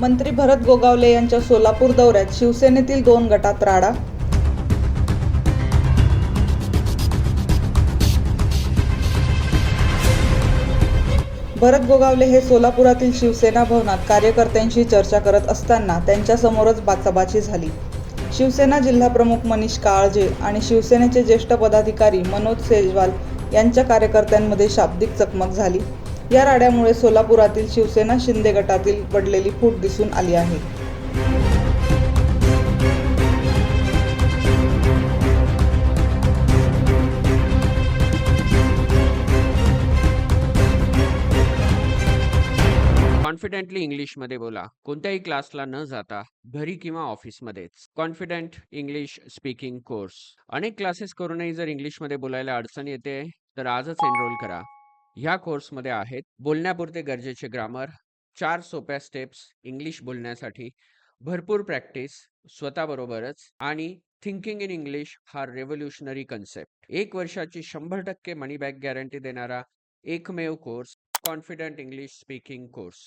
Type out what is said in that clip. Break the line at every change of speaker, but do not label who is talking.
मंत्री भरत गोगावले यांच्या सोलापूर दौऱ्यात शिवसेनेतील दोन गटात राडा भरत गोगावले हे सोलापुरातील शिवसेना भवनात कार्यकर्त्यांशी चर्चा करत असताना त्यांच्यासमोरच बाचाबाची झाली. शिवसेना जिल्हाप्रमुख मनीष काळजे आणि शिवसेनेचे ज्येष्ठ पदाधिकारी मनोज सेजवाल यांच्या कार्यकर्त्यांमध्ये शाब्दिक चकमक झाली. या राड्यामुळे सोलापुरातील शिवसेना शिंदे गटातील पडलेली फूट दिसून आली आहे.
कॉन्फिडेंटली इंग्लिशमध्ये बोला. कोणत्याही क्लासला न जाता घरी किंवा ऑफिसमध्येच. Confident English speaking course. अनेक क्लासेस करूनही जर इंग्लिशमध्ये बोलायला अडचण येते तर आजच एनरोल करा. ह्या कोर्समध्ये आहेत. बोलण्यापुरते गरजेचे ग्रामर चार सोप्या स्टेप्स इंग्लिश बोलण्यासाठी भरपूर प्रॅक्टिस स्वतःबरोबरच आणि थिंकिंग इन इंग्लिश हा रेव्होल्युशनरी कन्सेप्ट. एक वर्षाची शंभर टक्के मनी बॅक गॅरंटी देणारा एकमेव course confident English speaking course.